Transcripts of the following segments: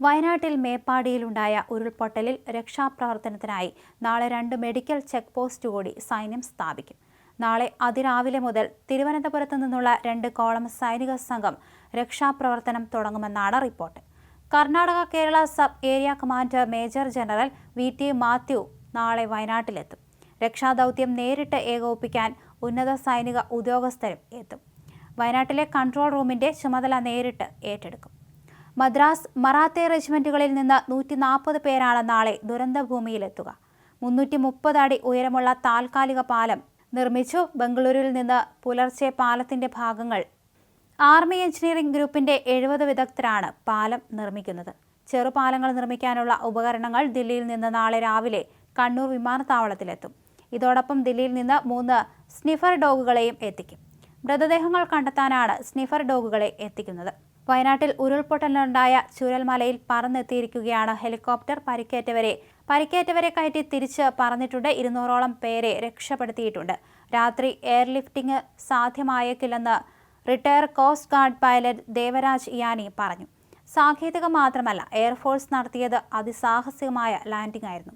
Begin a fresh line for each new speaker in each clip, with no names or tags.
വയനാട്ടിൽ മേപ്പാടിയിലുണ്ടായ ഉരുൾപൊട്ടലിൽ രക്ഷാപ്രവർത്തനത്തിനായി നാളെ രണ്ട് മെഡിക്കൽ ചെക്ക് പോസ്റ്റ് കൂടി സൈന്യം സ്ഥാപിക്കും. നാളെ അതിരാവിലെ മുതൽ തിരുവനന്തപുരത്ത് നിന്നുള്ള രണ്ട് കോളം സൈനിക സംഘം രക്ഷാപ്രവർത്തനം തുടങ്ങുമെന്നാണ് report. Karnataka Kerala sub area commander major general V T Mathew നാളെ വയനാട്ടിലെത്തും. രക്ഷാദൗത്യം നേരിട്ട് ഏകോപിപ്പിക്കാൻ ഉന്നത സൈനിക ഉദ്യോഗസ്ഥരും എത്തും. വയനാട്ടിലെ കൺട്രോൾ റൂമിന്റെ ചുമതല നേരിട്ട് ഏറ്റെടുക്കും. മദ്രാസ് മറാത്തെ റെജിമെന്റുകളിൽ നിന്ന് നൂറ്റി നാൽപ്പത് പേരാണ് നാളെ ദുരന്തഭൂമിയിലെത്തുക. മുന്നൂറ്റി മുപ്പത് അടി ഉയരമുള്ള താൽക്കാലിക പാലം നിർമ്മിച്ചു. ബംഗളൂരുവിൽ നിന്ന് പുലർച്ചെ പാലത്തിന്റെ ഭാഗങ്ങൾ ആർമി എഞ്ചിനീയറിംഗ് ഗ്രൂപ്പിന്റെ എഴുപത് വിദഗ്ധരാണ് പാലം നിർമ്മിക്കുന്നത്. ചെറുപാലങ്ങൾ നിർമ്മിക്കാനുള്ള ഉപകരണങ്ങൾ ദില്ലിയിൽ നിന്ന് നാളെ രാവിലെ കണ്ണൂർ വിമാനത്താവളത്തിലെത്തും. ഇതോടൊപ്പം ദില്ലിയിൽ നിന്ന് മൂന്ന് സ്നിഫർ ഡോഗുകളെയും എത്തിക്കും. മൃതദേഹങ്ങൾ കണ്ടെത്താനാണ് സ്നിഫർ ഡോഗുകളെ എത്തിക്കുന്നത്. വയനാട്ടിൽ ഉരുൾപൊട്ടലുണ്ടായ ചുരൽമലയിൽ പറന്നെത്തിയിരിക്കുകയാണ് ഹെലികോപ്റ്റർ പരിക്കേറ്റവരെ. പരിക്കേറ്റവരെ കയറ്റി തിരിച്ച് പറന്നിട്ടുണ്ട്. ഇരുന്നൂറോളം പേരെ രക്ഷപ്പെടുത്തിയിട്ടുണ്ട്. രാത്രി airlifting സാധ്യമായേക്കില്ലെന്ന് retire coast guard pilot Devaraj യാനി പറഞ്ഞു. സാങ്കേതികം മാത്രമല്ല എയർഫോഴ്സ് നടത്തിയത് അതിസാഹസികമായ ലാൻഡിംഗ് ആയിരുന്നു.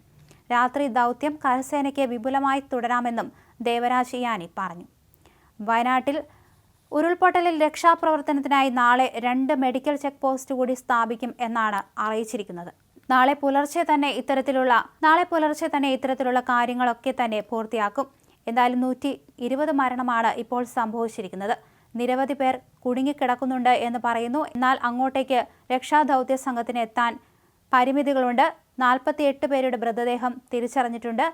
രാത്രി ദൗത്യം കരസേനയ്ക്ക് വിപുലമായി തുടരാമെന്നും ദേവരാജ് യാനി പറഞ്ഞു. വയനാട്ടിൽ ഉരുൾപൊട്ടലിൽ രക്ഷാപ്രവർത്തനത്തിനായി നാളെ രണ്ട് മെഡിക്കൽ ചെക്ക് പോസ്റ്റ് കൂടി സ്ഥാപിക്കും എന്നാണ് അറിയിച്ചിരിക്കുന്നത്. നാളെ പുലർച്ചെ തന്നെ ഇത്തരത്തിലുള്ള നാളെ പുലർച്ചെ തന്നെ ഇത്തരത്തിലുള്ള കാര്യങ്ങളൊക്കെ തന്നെ പൂർത്തിയാക്കും. എന്തായാലും നൂറ്റി ഇരുപത് മരണമാണ് ഇപ്പോൾ സംഭവിച്ചിരിക്കുന്നത്. നിരവധി പേർ കുടുങ്ങിക്കിടക്കുന്നുണ്ട് എന്ന് പറയുന്നു. എന്നാൽ അങ്ങോട്ടേക്ക് രക്ഷാദൗത്യ സംഘത്തിന് എത്താൻ പരിമിതികളുണ്ട്. നാൽപ്പത്തിയെട്ട് പേരുടെ മൃതദേഹം തിരിച്ചറിഞ്ഞിട്ടുണ്ട്.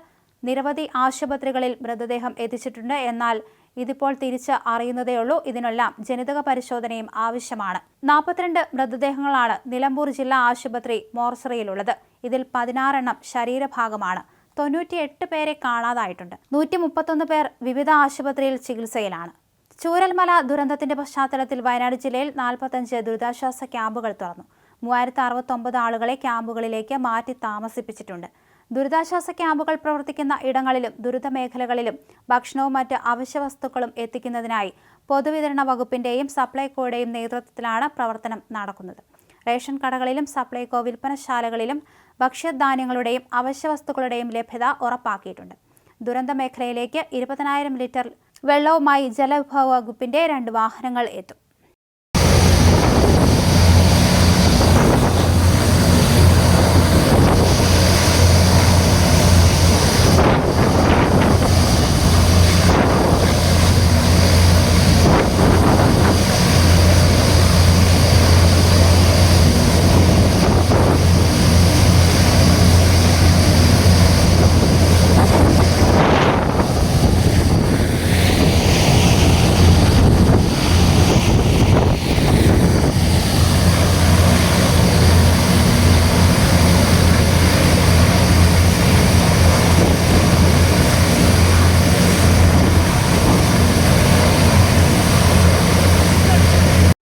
നിരവധി ആശുപത്രികളിൽ മൃതദേഹം എത്തിച്ചിട്ടുണ്ട്. എന്നാൽ ഇതിപ്പോൾ തിരിച്ച് അറിയുന്നതേയുള്ളൂ. ഇതിനെല്ലാം ജനിതക പരിശോധനയും ആവശ്യമാണ്. നാൽപ്പത്തിരണ്ട് മൃതദേഹങ്ങളാണ് നിലമ്പൂർ ജില്ലാ ആശുപത്രി മോർസറിയിലുള്ളത് ഇതിൽ പതിനാറെണ്ണം ശരീരഭാഗമാണ്. തൊണ്ണൂറ്റിയെട്ട് പേരെ കാണാതായിട്ടുണ്ട്. നൂറ്റി മുപ്പത്തൊന്ന് പേർ വിവിധ ആശുപത്രിയിൽ ചികിത്സയിലാണ്. ചൂരൽമല ദുരന്തത്തിന്റെ പശ്ചാത്തലത്തിൽ വയനാട് ജില്ലയിൽ നാൽപ്പത്തഞ്ച് ദുരിതാശ്വാസ ക്യാമ്പുകൾ തുറന്നു. മൂവായിരത്തി അറുപത്തൊമ്പത് ആളുകളെ ക്യാമ്പുകളിലേക്ക് മാറ്റി താമസിപ്പിച്ചിട്ടുണ്ട്. ദുരിതാശ്വാസ ക്യാമ്പുകൾ പ്രവർത്തിക്കുന്ന ഇടങ്ങളിലും ദുരിത മേഖലകളിലും ഭക്ഷണവും മറ്റ് അവശ്യ വസ്തുക്കളും എത്തിക്കുന്നതിനായി പൊതുവിതരണ വകുപ്പിന്റെയും സപ്ലൈകോയുടെയും നേതൃത്വത്തിലാണ് പ്രവർത്തനം നടക്കുന്നത്. റേഷൻ കടകളിലും സപ്ലൈകോ വിൽപ്പനശാലകളിലും ഭക്ഷ്യധാന്യങ്ങളുടെയും അവശ്യ വസ്തുക്കളുടെയും ലഭ്യത ഉറപ്പാക്കിയിട്ടുണ്ട്. ദുരന്ത മേഖലയിലേക്ക് ഇരുപതിനായിരം ലിറ്റർ വെള്ളവുമായി ജലവിഭവ വകുപ്പിന്റെ രണ്ട് വാഹനങ്ങൾ എത്തും.